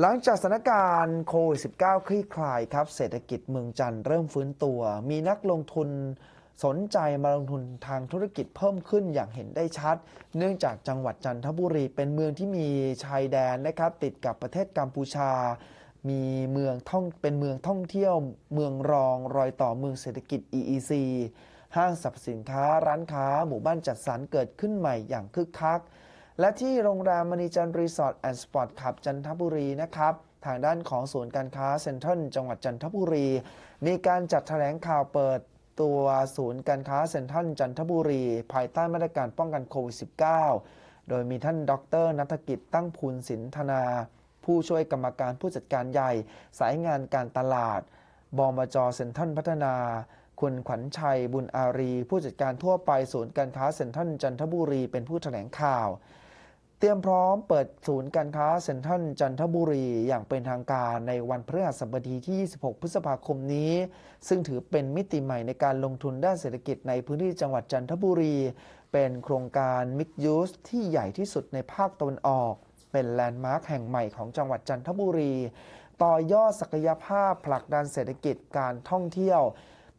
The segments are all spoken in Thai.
หลังจากสถานการณ์โควิด -19 คลี่คลายครับ เศรษฐกิจเมืองจันทร์เริ่มฟื้นตัว มีนักลงทุนสนใจมาลงทุนทางธุรกิจเพิ่มขึ้นอย่างเห็นได้ชัด เนื่องจากจังหวัดจันทบุรีเป็นเมืองที่มีชายแดนนะครับ ติดกับประเทศกัมพูชา มีเมืองท่องเป็นเมืองท่องเที่ยว เมืองรองรอยต่อเมืองเศรษฐกิจ EEC ห้างสรรพสินค้าร้านค้า หมู่บ้านจัดสรรเกิดขึ้นใหม่อย่างคึกคัก และที่โรงแรมมณีจันทร์รีสอร์ทแอนด์สปอร์ตคลับจันทบุรีนะครับทางด้านของศูนย์การค้าเซ็นทรัลจังหวัดจันทบุรี มีการจัดแถลงข่าวเปิดตัวศูนย์การค้าเซ็นทรัลจันทบุรี ภายใต้มาตรการป้องกันโควิด -19 โดยมีท่านดรนัฐกิจตั้งพูนสินธนา ผู้ช่วยกรรมการผู้จัดการใหญ่ สายงานการตลาด บมจเซ็นทรัลพัฒนา คุณขวัญชัยบุญอารี ผู้จัดการทั่วไปศูนย์การค้าเซ็นทรัลจันทบุรีเป็นผู้แถลงข่าว เตรียมพร้อมเปิดศูนย์การค้าเซ็นทรัลจันทบุรีอย่างเป็นทางการในวันพฤหัสบดีที่ 26 พฤษภาคมนี้ ซึ่งถือเป็นมิติใหม่ในการลงทุนด้านเศรษฐกิจในพื้นที่จังหวัดจันทบุรี เป็นโครงการมิกยูสที่ใหญ่ที่สุดในภาคตะวันออก เป็นแลนด์มาร์คแห่งใหม่ของจังหวัดจันทบุรี ต่อยอดศักยภาพผลักดันเศรษฐกิจการท่องเที่ยว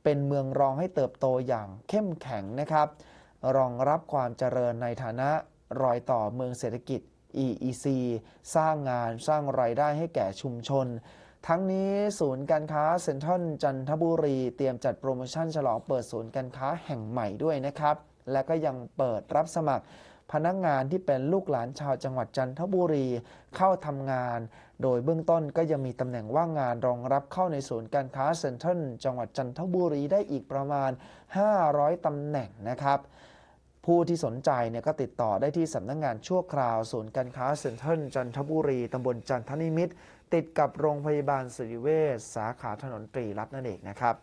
เป็นเมืองรองให้เติบโตอย่างเข้มแข็งนะครับ รองรับความเจริญในฐานะ รอยต่อเมืองเศรษฐกิจ EEC สร้างงานสร้างรายได้ให้แก่ชุมชน ทั้งนี้ศูนย์การค้าเซ็นทรัลจันทบุรีเตรียมจัดโปรโมชั่นฉลองเปิดศูนย์การค้าแห่งใหม่ด้วยนะครับ และก็ยังเปิดรับสมัครพนักงานที่เป็นลูกหลานชาวจังหวัดจันทบุรีเข้าทำงาน โดยเบื้องต้นก็ยังมีตำแหน่งว่างงานรองรับเข้าในศูนย์การค้าเซ็นทรัลจังหวัดจันทบุรีได้อีกประมาณ 500ตำแหน่งนะครับ ผู้ที่สนใจเนี่ยก็ติดต่อได้ที่สำนักงงานชั่วคราว ศูนย์การค้าเซ็นทรัลจันทบุรีตำบลจันทนิมิตรติดกับโรงพยาบาลสิริเวชสาขาถนนตรีรัตน์นั่นเองนะครับ